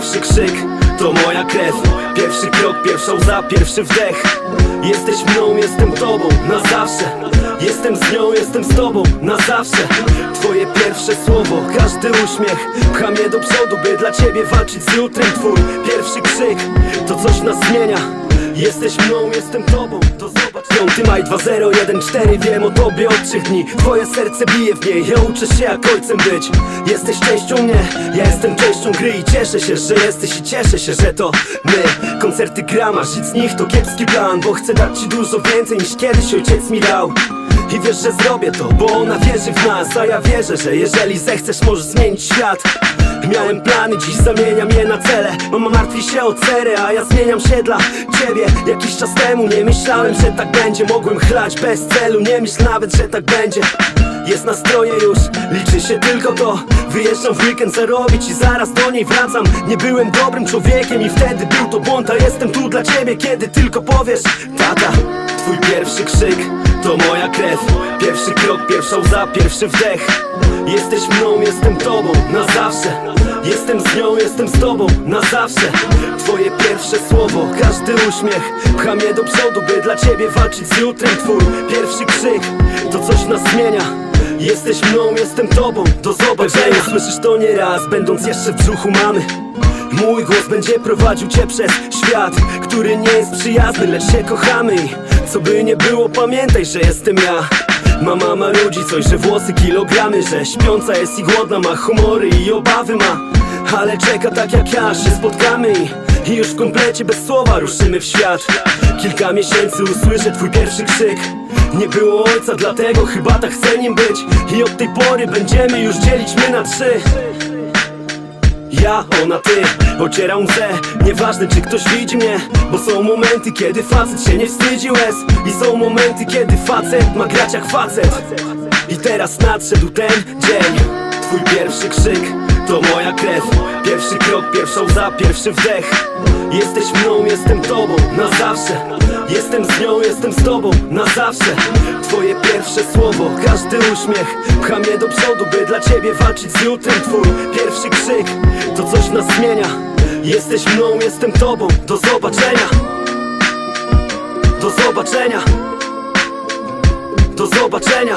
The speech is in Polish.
pierwszy krzyk to moja krew. Pierwszy krok, pierwsza łza, pierwszy wdech. Jesteś mną, jestem tobą, na zawsze. Jestem z nią, jestem z tobą, na zawsze. Twoje pierwsze słowo, każdy uśmiech. Pcha mnie do przodu, by dla ciebie walczyć z jutrem. Twój pierwszy krzyk, to coś nas zmienia Jesteś mną, jestem tobą, to zobacz. 5 maj 2014, wiem o tobie od trzech dni. Twoje serce bije w niej, ja uczę się jak ojcem być. Jesteś częścią mnie, ja jestem częścią gry I cieszę się, że jesteś i cieszę się, że to my. Koncerty gram, a żyć z nich to kiepski plan Bo chcę dać ci dużo więcej niż kiedyś ojciec mi dał i wiesz, że zrobię to, bo ona wierzy w nas A ja wierzę, że jeżeli zechcesz, możesz zmienić świat. Miałem plany, dziś zamieniam je na cele. Mama martwi się o cerę, a ja zmieniam się dla ciebie. Jakiś czas temu nie myślałem, że tak będzie. Mogłem chlać bez celu, nie myśl nawet, że tak będzie jest nastroje już, liczy się tylko to. Wyjeżdżam w weekend zarobić i zaraz do niej wracam. Nie byłem dobrym człowiekiem i wtedy był to błąd A jestem tu dla ciebie, kiedy tylko powiesz Tata, twój pierwszy krzyk to moja krew. Pierwszy krok, pierwsza łza, pierwszy wdech. Jesteś mną, jestem tobą, na zawsze. Jestem z nią, jestem z tobą, na zawsze. Twoje pierwsze słowo, każdy uśmiech Pcha mnie do przodu, by dla ciebie walczyć z jutrem. Twój pierwszy krzyk, to coś nas zmienia Jesteś mną, jestem tobą, do zobaczenia. Słyszysz to nie raz, będąc jeszcze w brzuchu mamy. Mój głos będzie prowadził cię przez świat Który nie jest przyjazny, lecz się kochamy. Co by nie było, pamiętaj, że jestem ja. Mama ma ludzi coś, że włosy kilogramy Że śpiąca jest i głodna, ma humory i obawy ma. Ale czeka tak jak ja, się spotkamy i już w komplecie bez słowa ruszymy w świat. Kilka miesięcy usłyszę twój pierwszy krzyk Nie było ojca, dlatego chyba tak chcę nim być. I od tej pory będziemy już dzielić my na trzy. Ja, ona, ty, ocieram łzę. Nieważne czy ktoś widzi mnie Bo są momenty, kiedy facet się nie wstydzi łez. I są momenty, kiedy facet ma grać jak facet. I teraz nadszedł ten dzień. Twój pierwszy krzyk to moja krew. Pierwszy krok, pierwsza łza, pierwszy wdech. Jesteś mną, jestem tobą, na zawsze Jestem z nią, jestem z tobą, na zawsze. Twoje pierwsze słowo, każdy uśmiech. Pcha mnie do przodu, by dla ciebie walczyć z jutrem. Twój pierwszy krzyk, to coś nas zmienia. Jesteś mną, jestem tobą, do zobaczenia. Do zobaczenia. Do zobaczenia